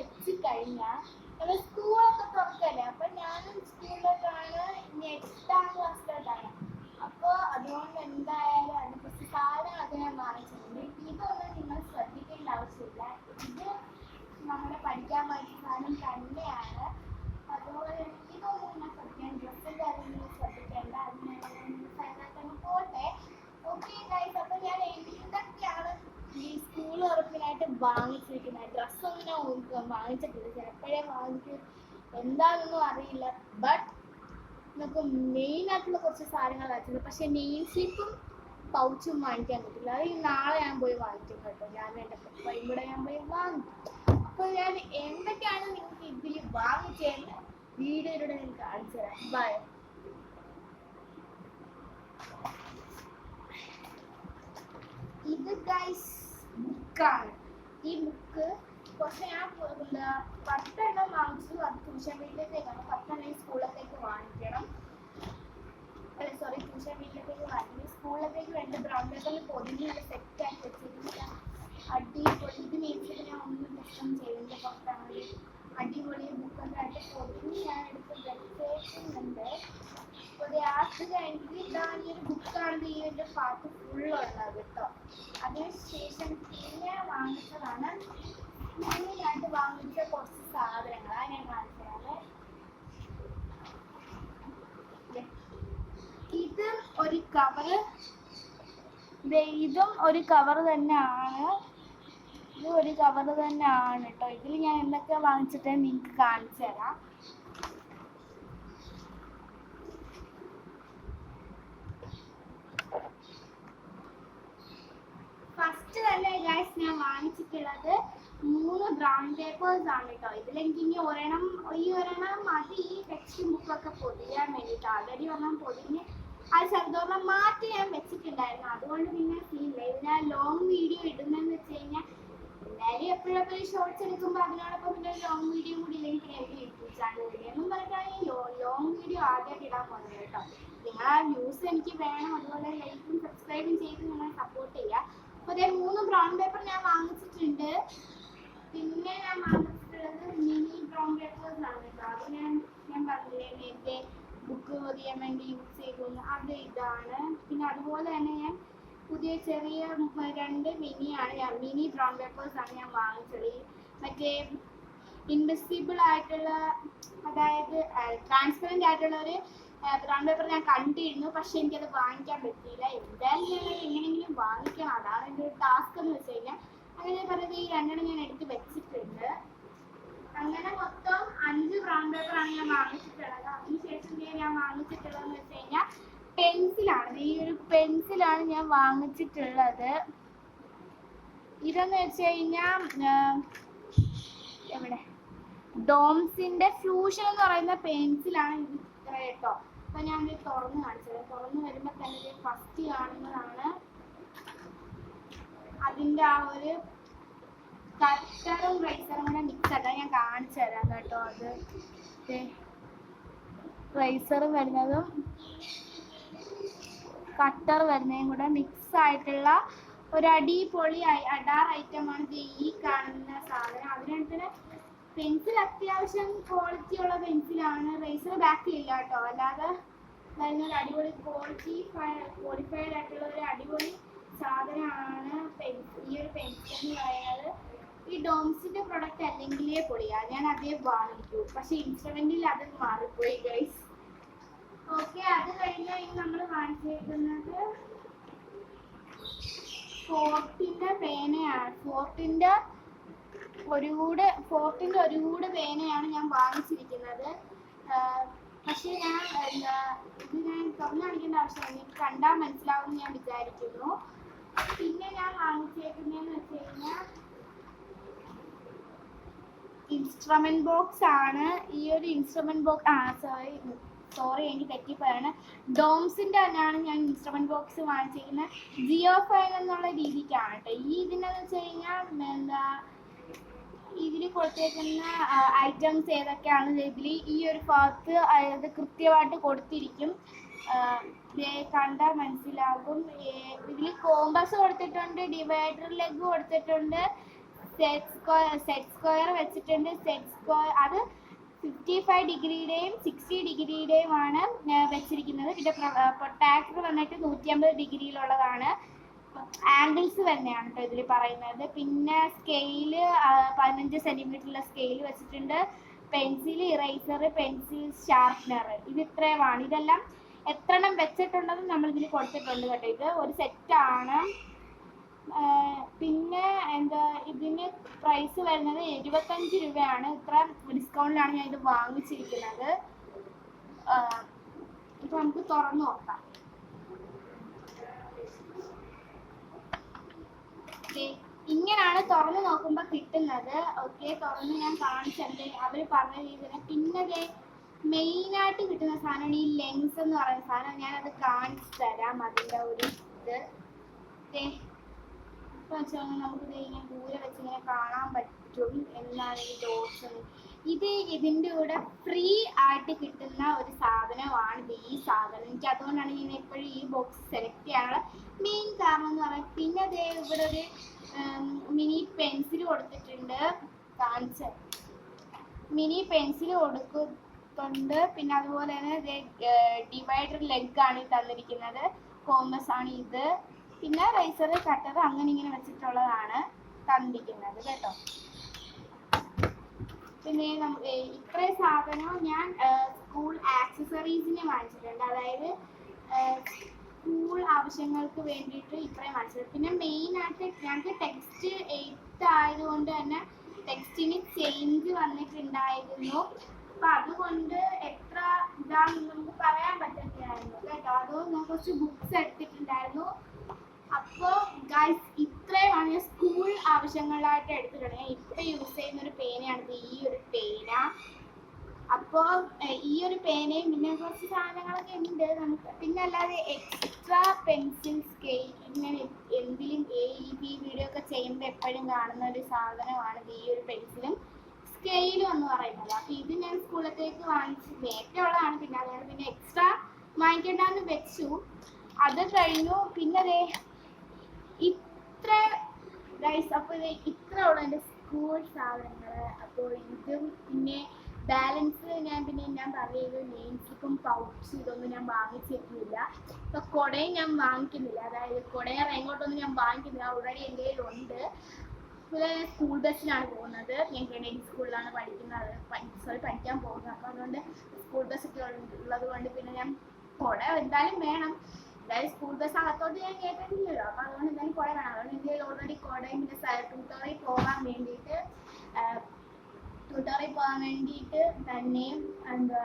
വെച്ച് കഴിഞ്ഞാൽ നമ്മൾ സ്കൂളൊക്കെ തുറക്കല്ലേ? അപ്പൊ ഞാനും സ്കൂളിലോട്ടാണ് ഇനി എട്ടാം ക്ലാസ്സിലോട്ടാണ് അപ്പോൾ അതുകൊണ്ട് എന്തായാലും അതിന് കുറച്ച് അത് ഞാൻ മാറിച്ചിട്ടുണ്ട് ഇതൊന്നും നിങ്ങൾ ശ്രദ്ധിക്കേണ്ട ആവശ്യമില്ല. ഇത് നമ്മുടെ പഠിക്കാൻ വേണ്ടി സാധനം തന്നെയാണ് അതുപോലെ ഇതൊന്നും നിങ്ങൾ ശ്രദ്ധിക്കാൻ ഡ്രസ്സിന്റെ കാര്യങ്ങൾ ശ്രദ്ധിക്കേണ്ട അതിന് സൈനായിട്ടങ്ങ് പോട്ടെ ഓക്കെ ഗൈസ് അപ്പോൾ ഞാൻ എന്തൊക്കെയാണ് ഈ സ്കൂൾ ഉറപ്പിനായിട്ട് വാങ്ങിച്ചിരിക്കുന്നത്. ഡ്രസ്സൊന്നും വാങ്ങിച്ചിട്ടില്ല. ചിലപ്പോഴേ വാങ്ങിച്ച് എന്താണെന്നൊന്നും അറിയില്ല. ബട്ട് നമുക്ക് മെയിൻ ആയിട്ടുള്ള കുറച്ച് സാധനങ്ങൾ വാങ്ങിച്ചിട്ടുണ്ട് പക്ഷെ നെയിം സ്ലിപ്പും പൗച്ചും വാങ്ങിക്കാൻ പറ്റില്ല. അത് നാളെ ഞാൻ പോയി വാങ്ങിക്കും കേട്ടോ. ഞാൻ എന്റെ പപ്പയും കൂടെ ഞാൻ പോയി വാങ്ങിക്കും അപ്പോൾ ഞാൻ എന്തൊക്കെയാണ് നിങ്ങൾക്ക് ഇതിൽ വാങ്ങിച്ചതെന്ന് വീഡിയോയിലൂടെ ഞാൻ കാണിച്ചു തരാം. ബൈ ഇത് ഗൈസ് ബുക്കാണ് ഈ ബുക്ക് കുറച്ച് ഞാൻ എന്താ പത്തെണ്ണം വാങ്ങിച്ചു അത് ട്യൂഷൻ വീട്ടിലേക്കാണ് പത്തെണ്ണം ഈ സ്കൂളിലേക്ക് വാങ്ങിക്കണം. അല്ല സോറി ട്യൂഷൻ വീട്ടിലേക്ക് വാങ്ങിക്കണം. സ്കൂളിലേക്ക് രണ്ട് ബ്രൗൺ പേപ്പറിൽ പൊതിഞ്ഞ് സെറ്റ് ആക്കി വെച്ചിരിക്കുന്ന അടിപൊളി ഇത് മേടിച്ചിട്ട് ഞാൻ ഒന്നും പ്രശ്നം ചെയ്യുന്നില്ല പുറത്താണ് അടിപൊളി ബുക്കൊക്കെ പൊതിഞ്ഞ് ഞാൻ എടുത്ത് വെച്ചേക്കുന്നുണ്ട്. അപ്പോൾ അത് കഴിഞ്ഞിട്ട് ഇതാണ് ഈ ഒരു ബുക്കാണ് ഈ ഒരു പാട്ട് ഫുള്ളുള്ളത് കേട്ടോ അതിനുശേഷം പിന്നെ വാങ്ങിച്ചതാണ്. മെയിനായിട്ട് വാങ്ങിച്ച കുറച്ച് സാധനങ്ങളാണ് ഞാൻ കാണിച്ചതാണ് ദേ. ഇത് ഒരു കവറ് ഇതും ഒരു കവർ തന്നെയാണ്. ഇത് ഒരു കവർ തന്നെയാണ് കേട്ടോ ഇതിൽ ഞാൻ എന്തൊക്കെ വാങ്ങിച്ചിട്ട് നിങ്ങൾക്ക് കാണിച്ചു തരാം. തന്നെ ഗൈസ് ഞാൻ വാങ്ങിച്ചിട്ടുള്ളത് മൂന്ന് ബ്രൗൺ പേപ്പേഴ്സ് ആണ് കേട്ടോ ഇതിലെനിക്ക് ഇനി ഒരെണ്ണം ഈ ഒരെണ്ണം മതി ഈ ടെക്സ്റ്റ് ബുക്കൊക്കെ പൊതിയാൻ വേണ്ടിയിട്ട്. ആൾറെഡി ഒരെണ്ണം പൊതിഞ്ഞ് ആ ശബ്ദം മാറ്റി ഞാൻ വെച്ചിട്ടുണ്ടായിരുന്നു. അതുകൊണ്ട് പിന്നെ സീനില്ല ഇത് ഞാൻ ലോങ് വീഡിയോ ഇടുന്നതെന്ന് വെച്ച് കഴിഞ്ഞാൽ എല്ലാവരും എപ്പോഴെപ്പോഴും ഷോർട്സ് എടുക്കുമ്പോൾ അതിനോടൊപ്പം പിന്നെ ലോങ് വീഡിയോ കൂടി ഇല്ലെങ്കിൽ എനിക്ക് യൂട്യൂബ് വീഡിയോ എന്നും പറഞ്ഞിട്ടാണെങ്കിൽ ലോങ് വീഡിയോ ആദ്യമായിട്ട് ഇടാൻ പോകുന്നത് കേട്ടോ നിങ്ങൾ ആ വ്യൂസ് എനിക്ക് വേണം. അതുപോലെ ലൈക്കും സബ്സ്ക്രൈബും ചെയ്ത് നിങ്ങൾ സപ്പോർട്ട് ചെയ്യുക അതേ മൂന്ന് ബ്രൗൺ പേപ്പർ ഞാൻ വാങ്ങിച്ചിട്ടുണ്ട്. പിന്നെ ഞാൻ വാങ്ങിച്ചിട്ടുള്ളത് മിനി ബ്രൗൺ പേപ്പേഴ്സ് ആണ് കേട്ടോ അത് ഞാൻ ഞാൻ പറഞ്ഞില്ലേ നേരത്തെ ബുക്ക് പൊതിയാൻ വേണ്ടി യൂസ് ചെയ്തു അത് ഇതാണ്. പിന്നെ അതുപോലെ തന്നെ ഞാൻ പുതിയ ചെറിയ രണ്ട് മിനിയാണ് ഞാൻ മിനി ബ്രൗൺ പേപ്പേഴ്സ് ആണ് ഞാൻ വാങ്ങിച്ചത്. മറ്റേ ഇൻവിസിബിൾ ആയിട്ടുള്ള അതായത് ട്രാൻസ്പെറന്റ് ആയിട്ടുള്ള ഒരു ബ്രൗൺ പേപ്പർ ഞാൻ കണ്ടിരുന്നു. പക്ഷെ എനിക്കത് വാങ്ങിക്കാൻ പറ്റിയില്ല. എന്തായാലും ഞാൻ അത് എങ്ങനെയെങ്കിലും വാങ്ങിക്കണം അതാണ് എന്റെ ഒരു ടാസ്ക് എന്ന് വെച്ച് കഴിഞ്ഞാൽ പറഞ്ഞത് ഈ രണ്ടെണ്ണം ഞാൻ എടുത്ത് വെച്ചിട്ടുണ്ട്. അങ്ങനെ മൊത്തം അഞ്ച് ബ്രൗൺ പേപ്പറാണ് ഞാൻ വാങ്ങിച്ചിട്ടുള്ളത്. അതിനുശേഷം ഞാൻ വാങ്ങിച്ചിട്ടുള്ളതെന്ന് വെച്ച് കഴിഞ്ഞാൽ പെൻസിലാണ് ഈ ഒരു പെൻസിലാണ് ഞാൻ വാങ്ങിച്ചിട്ടുള്ളത്. ഇതെന്ന് വെച്ച് കഴിഞ്ഞാൽ എവിടെ? ഡോംസിന്റെ ഫ്യൂഷൻ എന്ന് പറയുന്ന പെൻസിലാണ് ഇത് ഇത്ര കേട്ടോ. അപ്പൊ ഞാൻ ഇത് തുറന്ന് കാണിച്ചത് തുറന്ന് വരുമ്പോ തന്നെ ഫസ്റ്റ് കാണുന്നതാണ്. അതിന്റെ ആ ഒരു കട്ടറും റൈസറും കൂടെ മിക്സ് ആക്കാൻ ഞാൻ കാണിച്ചു തരാം കേട്ടോ അത്. റൈസർ വരുന്നതും കട്ടർ വരുന്നതും കൂടെ മിക്സ് ആയിട്ടുള്ള ഒരു അടിപൊളി അഡാർ ഐറ്റമാണ് ഇത് ഈ കാണുന്ന സാധനം. അതിനടുത്ത് പെൻസിൽ അത്യാവശ്യം ക്വാളിറ്റി ഉള്ള പെൻസിലാണ് റൈസർ ബാക്ക് ഇല്ല കേട്ടോ. അല്ലാതെ വരുന്ന ഒരു അടിപൊളി ക്വാളിറ്റി ക്വാളിഫൈഡ് ആയിട്ടുള്ള ഒരു അടിപൊളി സാധനമാണ് പെൻസിൽ ഈ ഒരു പെൻസിൽ എന്ന് പറയുന്നത്. ഈ ഡോംസിന്റെ പ്രൊഡക്റ്റ് അല്ലെങ്കിലേ പൊളിയാ. ഞാൻ അതേ വാങ്ങിക്കൂ. പക്ഷെ ഇൻസ്ട്രുമെന്റിൽ അത് മാറിപ്പോയി ഗൈസ് ഓക്കെ അത് കഴിഞ്ഞ് നമ്മൾ വാങ്ങിച്ചേക്കുന്നത് ഫോർട്ടിന്റെ പേനയാണ്. ഫോർട്ടിന്റെ ഒരു കൂടെ ഫോർട്ടിന്റെ ഒരു കൂടെ പേനയാണ് ഞാൻ വാങ്ങിച്ചിരിക്കുന്നത്. പക്ഷെ ഞാൻ എന്താ ഇത് ഞാൻ തുറന്നു കാണിക്കേണ്ട ആവശ്യമില്ല. എനിക്ക് കണ്ടാൽ മനസ്സിലാവും ഞാൻ വിചാരിക്കുന്നു. പിന്നെ ഞാൻ വാങ്ങിച്ചേക്കുന്നതെന്ന് വെച്ച് കഴിഞ്ഞാൽ ഇൻസ്ട്രുമെന്റ് ബോക്സ് ആണ്. ഈ ഒരു ഇൻസ്ട്രുമെന്റ് ബോക്സ് ആ സോറി സോറി എനിക്ക് തെറ്റിപ്പോയാണ്. ഡോംസിന്റെ തന്നെയാണ് ഞാൻ ഇൻസ്ട്രുമെന്റ് ബോക്സ് വാങ്ങിച്ചിരിക്കുന്നത് ജിയോ ഫൈൻ എന്നുള്ള രീതിക്കാണ് കേട്ടോ ഈ ഇതിനെന്ന് വെച്ച് കഴിഞ്ഞാൽ എന്താ ഇതിൽ കൊടുത്തേക്കുന്ന ഐറ്റംസ് ഏതൊക്കെയാണ് ഇതിൽ ഈ ഒരു ഭാഗത്ത് അതായത് കൃത്യമായിട്ട് കൊടുത്തിരിക്കും. കണ്ടാൽ മനസ്സിലാകും. ഇതിൽ കോമ്പസ് കൊടുത്തിട്ടുണ്ട് ഡിവൈഡർ ലെഗ് കൊടുത്തിട്ടുണ്ട്. സെറ്റ് സ്ക്വയർ സെറ്റ് സ്ക്വയർ വെച്ചിട്ടുണ്ട്. സെറ്റ് സ്ക്വയർ അത് ഫിഫ്റ്റി ഫൈവ് ഡിഗ്രിയുടെയും സിക്സ്റ്റി ഡിഗ്രിയുടെയും ആണ് വെച്ചിരിക്കുന്നത്. പിന്നെ പ്രൊട്ടാക്ടർ വന്നിട്ട് നൂറ്റി അമ്പത് ഡിഗ്രിയിലുള്ളതാണ്. ആംഗിൾസ് തന്നെയാണ് കേട്ടോ ഇതിൽ പറയുന്നത്. പിന്നെ സ്കെയിൽ പതിനഞ്ച് സെന്റിമീറ്ററുള്ള സ്കെയിൽ വെച്ചിട്ടുണ്ട്. പെൻസിൽ ഇറേസർ പെൻസിൽ ഷാർപ്നർ ഇത് ഇത്രയുമാണ്. ഇതെല്ലാം എത്ര എണ്ണം വെച്ചിട്ടുണ്ടെന്ന് നമ്മൾ ഇതിൽ കൊടുത്തിട്ടുണ്ട് കേട്ടോ. ഇത് ഒരു സെറ്റാണ് പിന്നെ എന്താ ഇതിന് പ്രൈസ് വരുന്നത് എഴുപത്തഞ്ച് രൂപയാണ്. ഇത്ര ഡിസ്കൗണ്ടിലാണ് ഞാൻ ഇത് വാങ്ങിച്ചിരിക്കുന്നത്. ഇപ്പൊ നമുക്ക് തുറന്നു നോക്കാം. ഇങ്ങനെയാണ് തുറന്നു നോക്കുമ്പോൾ കിട്ടുന്നത്. ഓക്കെ തുറന്ന് ഞാൻ കാണിച്ചിട്ടുണ്ട് അവർ പറഞ്ഞ രീതിയിൽ പിന്നെ ആയിട്ട് കിട്ടുന്ന സാധനമാണ് ഈ ലെങ്സ് എന്ന് പറയുന്ന സാധനം. ഞാനത് കാണിച്ചു തരാം അതിന്റെ ഒരു ഇത്. ഇങ്ങനെ ദൂരെ വെച്ച് ഇങ്ങനെ കാണാൻ പറ്റും എന്നാണ് ഈ ഡോട്ട്സ് ഇത് ഇതിന്റെ കൂടെ ഫ്രീ ആയിട്ട് കിട്ടുന്ന ഒരു സാധനമാണ് ഈ സാധനം. എനിക്ക് അതുകൊണ്ടാണ് ഞാൻ എപ്പോഴും ഈ ബോക്സ് സെലക്ട് ചെയ്യാനുള്ള മെയിൻ കാരണം എന്ന് പറയുന്നത് പിന്നെ അതേ ഇവിടെ ഒരു മിനി പെൻസിൽ കൊടുത്തിട്ടുണ്ട്. കാണിച്ച മിനി പെൻസിൽ കൊടുക്കുന്നുണ്ട്. പിന്നെ അതുപോലെ തന്നെ ഡിവൈഡർ ലെഗ് ആണ് തന്നിരിക്കുന്നത്. കോമസ് ആണ് ഇത്. പിന്നെ റൈസർ കട്ടർ അങ്ങനെ ഇങ്ങനെ വെച്ചിട്ടുള്ളതാണ് തന്നിരിക്കുന്നത് കേട്ടോ. പിന്നെ ഇത്രയും സാധനം ഞാൻ സ്കൂൾ ആക്സസറീസിന് വാങ്ങിച്ചിട്ടുണ്ട്. അതായത് സ്കൂൾ ആവശ്യങ്ങൾക്ക് വേണ്ടിയിട്ട് ഇത്രയും വാങ്ങിച്ചത് പിന്നെ മെയിൻ ആയിട്ട് ഞങ്ങൾക്ക് ടെക്സ്റ്റ് എയ്ത്ത് ആയതുകൊണ്ട് തന്നെ ടെക്സ്റ്റിന് ചേഞ്ച് വന്നിട്ടുണ്ടായിരുന്നു. അപ്പൊ അതുകൊണ്ട് എത്ര ഇതാണെന്ന് നമുക്ക് പറയാൻ പറ്റത്തില്ലായിരുന്നു കേട്ടോ. അതുകൊണ്ട് ഞാൻ കുറച്ച് ബുക്സ് എടുത്തിട്ടുണ്ടായിരുന്നു. ഗൈസ് ഇത്രയുമാണ് ഞാൻ സ്കൂൾ ആവശ്യങ്ങളായിട്ട് എടുത്തിട്ടുള്ളത് ഞാൻ ഇപ്പം യൂസ് ചെയ്യുന്ന ഒരു പേനയാണ് ഈ ഒരു പേന. അപ്പോൾ ഈ ഒരു പേനയും പിന്നെ കുറച്ച് സാധനങ്ങളൊക്കെ ഉണ്ട്. നമുക്ക് പിന്നെ അല്ലാതെ എക്സ്ട്രാ പെൻസിൽ സ്കെയിൽ ഇങ്ങനെ എന്തിലും എ ഇ ബി വീഡിയോ ഒക്കെ ചെയ്യുമ്പോൾ എപ്പോഴും കാണുന്ന ഒരു സാധനമാണ് ഈ ഒരു പെൻസിലും സ്കെയിലും എന്ന് പറയുന്നത്. അപ്പോൾ ഇത് ഞാൻ സ്കൂളിലത്തേക്ക് വാങ്ങിച്ച് നേരത്തെയുള്ളതാണ് പിന്നെ അതുകൊണ്ട് പിന്നെ എക്സ്ട്രാ വാങ്ങിക്കേണ്ടെന്ന് വെച്ചു. അത് കഴിഞ്ഞു. പിന്നെ ദേ ഇത്ര ഗൈസ് അപ്പോൾ ഇത് ഇത്ര ഉള്ള എന്റെ സ്കൂൾ സാധനങ്ങൾ അപ്പോൾ ഇതും പിന്നെ ബാലൻസ് ഞാൻ പിന്നെ ഞാൻ പറയുന്നത് നെയിംസിക്കും പൗച്ച് ഇതൊന്നും ഞാൻ വാങ്ങിച്ചിട്ടില്ല. ഇപ്പൊ കുടയും ഞാൻ വാങ്ങിക്കുന്നില്ല. അതായത് കുടയും റെയിൻകോട്ടൊന്നും ഞാൻ വാങ്ങിക്കുന്നില്ല. ഓൾറെഡി എന്റെ കയ്യിലുണ്ട് സ്കൂൾ ബസ്സിലാണ് പോകുന്നത്. ഞാൻ കെനഡി സ്കൂളിലാണ് പഠിക്കുന്നത്. സോറി പഠിക്കാൻ പോകുന്നത്. അപ്പോൾ അതുകൊണ്ട് സ്കൂൾ ബസ്സൊക്കെ ഉള്ളത് കൊണ്ട് പിന്നെ ഞാൻ കുട എന്തായാലും വേണം. അതായത് സ്കൂൾ ബസ് അകത്തോട്ട് ഞാൻ കേട്ടിട്ടില്ലല്ലോ. അപ്പൊ അതുകൊണ്ട് എന്തായാലും കുറെ കാണാം. അതുകൊണ്ട് ഇന്ത്യയിൽ ഓൾറെഡി കുടയും പിന്നെ പോകാൻ വേണ്ടിയിട്ട് ട്യൂട്ടറിൽ പോകാൻ വേണ്ടിയിട്ട് തന്നെയും എന്താ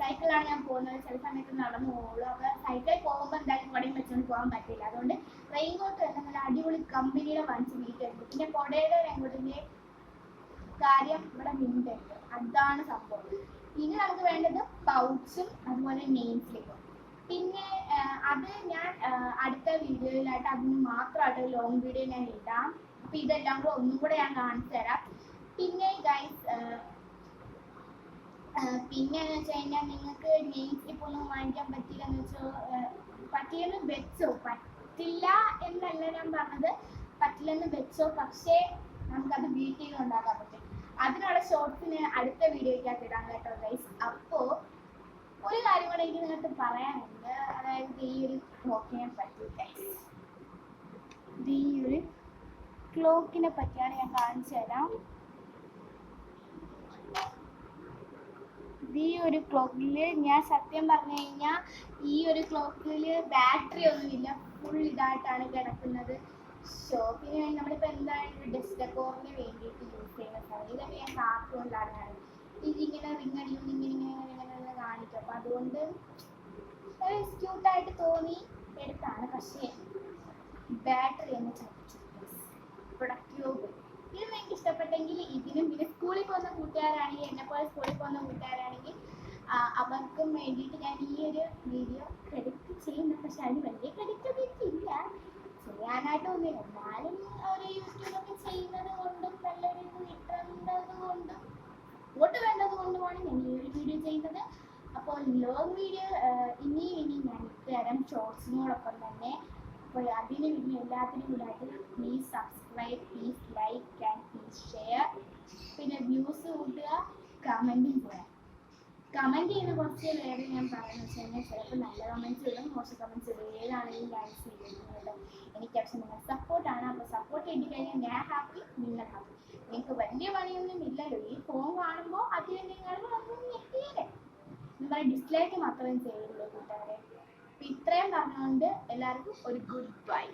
സൈക്കിളാണ് ഞാൻ പോകുന്നത്. ചില സമയത്ത് നടന്നു പോകുള്ളൂ. അപ്പൊ സൈക്കിളിൽ പോകുമ്പോൾ എന്തായാലും കുടയും വെച്ചുകൊണ്ട് പോകാൻ പറ്റില്ല. അതുകൊണ്ട് റെയിൻകോട്ട് തന്നെ നല്ല അടിപൊളി കമ്പനിയുടെ വാങ്ങിച്ച് വീട്ടിലുണ്ട്. പിന്നെ കുടയുടെ റെയിൻകോട്ടിന്റെ കാര്യം ഇവിടെ മിണ്ടുണ്ട് അതാണ് സംഭവം. ഇനി നമുക്ക് വേണ്ടത് പൗച്ചും അതുപോലെ നെയിം സ്ലിപ്പും പിന്നെ അത് ഞാൻ അടുത്ത വീഡിയോയിലായിട്ട് അതിന് മാത്രമായിട്ട് ലോങ് വീഡിയോ ഞാൻ ഇടാം. അപ്പൊ ഇതെല്ലാം കൂടെ ഒന്നും കൂടെ ഞാൻ കാണിച്ചു തരാം. പിന്നെ ഗൈസ് പിന്നെ എന്ന് വെച്ച് കഴിഞ്ഞാൽ നിങ്ങൾക്ക് നെയിം സ്ലിപ്പ് ഒന്നും വാങ്ങിക്കാൻ പറ്റിയില്ലെന്ന് വെച്ചോ ആ, പറ്റിയെന്ന് വെച്ചോ പറ്റില്ല എന്നല്ല ഞാൻ പറഞ്ഞത്. പറ്റില്ലെന്ന് വെച്ചോ പക്ഷേ നമുക്കത് വീട്ടിൽ നിന്ന് ഉണ്ടാക്കാൻ പറ്റും. അതിനുള്ള ഷോർട്സിന് അടുത്ത വീഡിയോയ്ക്കകത്ത് ഇടാം കേട്ടോ ഗൈസ് അപ്പോ ഒരു കാര്യം കൂടെ എനിക്ക് നിങ്ങൾക്ക് പറയാനുണ്ട്. അതായത് ഈ ഒരു ക്ലോക്കിനെ പറ്റി ഇത് ഈ ഒരു ക്ലോക്കിനെ പറ്റിയാണ് ഞാൻ കാണിച്ചു തരാം. ഈ ഒരു ക്ലോക്കിൽ ഞാൻ സത്യം പറഞ്ഞു കഴിഞ്ഞാൽ ഈ ഒരു ക്ലോക്കിൽ ബാറ്ററി ഒന്നുമില്ല. ഫുൾ ഇതായിട്ടാണ് കിടക്കുന്നത്. ഷോപ്പിന് വേണ്ടി നമ്മളിപ്പോൾ എന്തായാലും ഡെസ്ക് ഡെക്കോറിന് വേണ്ടിയിട്ട് യൂസ് ചെയ്യുന്ന സാധനം ഇതൊക്കെ ഞാൻ കാർട്ടൂണിലാണ് ഇതിങ്ങനെ റിങ് അടിക്കുന്നു ഇങ്ങനെ ഇങ്ങനെ ഇങ്ങനെ കാണിക്കും. അപ്പം അതുകൊണ്ട് ക്യൂട്ടായിട്ട് തോന്നി എടുത്താണ്. പക്ഷേ ബാറ്ററി ഒന്ന് ചതിച്ചു പ്രൊഡക്റ്റീവ് പോയി ഇത് നിങ്ങൾക്ക് ഇഷ്ടപ്പെട്ടെങ്കിൽ ഇതിനും പിന്നെ സ്കൂളിൽ പോകുന്ന കൂട്ടുകാരാണെങ്കിൽ എന്നെ പോലെ സ്കൂളിൽ പോകുന്ന കൂട്ടുകാരാണെങ്കിൽ അവർക്കും വേണ്ടിയിട്ട് ഞാൻ ഈ ഒരു വീഡിയോ ക്രെഡിറ്റ് ചെയ്യുന്നു. പക്ഷെ അതിന് വലിയ ക്രെഡിറ്റ് ഒന്നും എനിക്കില്ല. ചെയ്യാനായിട്ടൊന്നുമില്ല. എന്നാലും ഒരു യൂട്യൂബൊക്കെ ചെയ്യുന്നത് കൊണ്ടും നല്ലൊരു ഇത് കിട്ടുന്നത് കൊണ്ടും വോട്ട് വേണ്ടത് കൊണ്ടുമാണ് ഞാൻ ഈ ഒരു വീഡിയോ ചെയ്യുന്നത് അപ്പോൾ ലോങ് വീഡിയോ ഇനി ഇനി ഞാൻ ഇട്ടുതരാം ഷോർട്സിനോടൊപ്പം തന്നെ. അപ്പോൾ അതിന് പിന്നെ എല്ലാത്തിനും കൂടായിട്ട് please subscribe please like and please share പിന്നെ വ്യൂസ് കൂട്ടുക കമന്റും ചെയ്യാം കമന്റ് ചെയ്യുന്ന കുറച്ച് പേര് ഞാൻ പറയുന്നത് വെച്ച് കഴിഞ്ഞാൽ ചിലപ്പോൾ നല്ല കമന്റ്സ് ഇടും മോശം കമന്റ്സ് ഇടും. ഏതാണെങ്കിലും ഞാൻ ചെയ്യുന്നത് എനിക്ക് പക്ഷെ നിങ്ങൾ സപ്പോർട്ടാണ് അപ്പോൾ സപ്പോർട്ട് ചെയ്ത് കഴിഞ്ഞാൽ ഞാൻ ഹാപ്പി നിങ്ങൾ ഹാപ്പി നിങ്ങൾക്ക് വലിയ പണിയൊന്നും ഇല്ലല്ലോ. ഈ ഫോൺ കാണുമ്പോൾ അതിന് നിങ്ങൾ നമ്മുടെ ഡിസ്ലൈക്ക് മാത്രമേ ചെയ്യുള്ളൂ കൂട്ടുകാരെ. അപ്പം ഇത്രയും പറഞ്ഞുകൊണ്ട് എല്ലാവർക്കും ഒരു ഗുഡ് ബൈ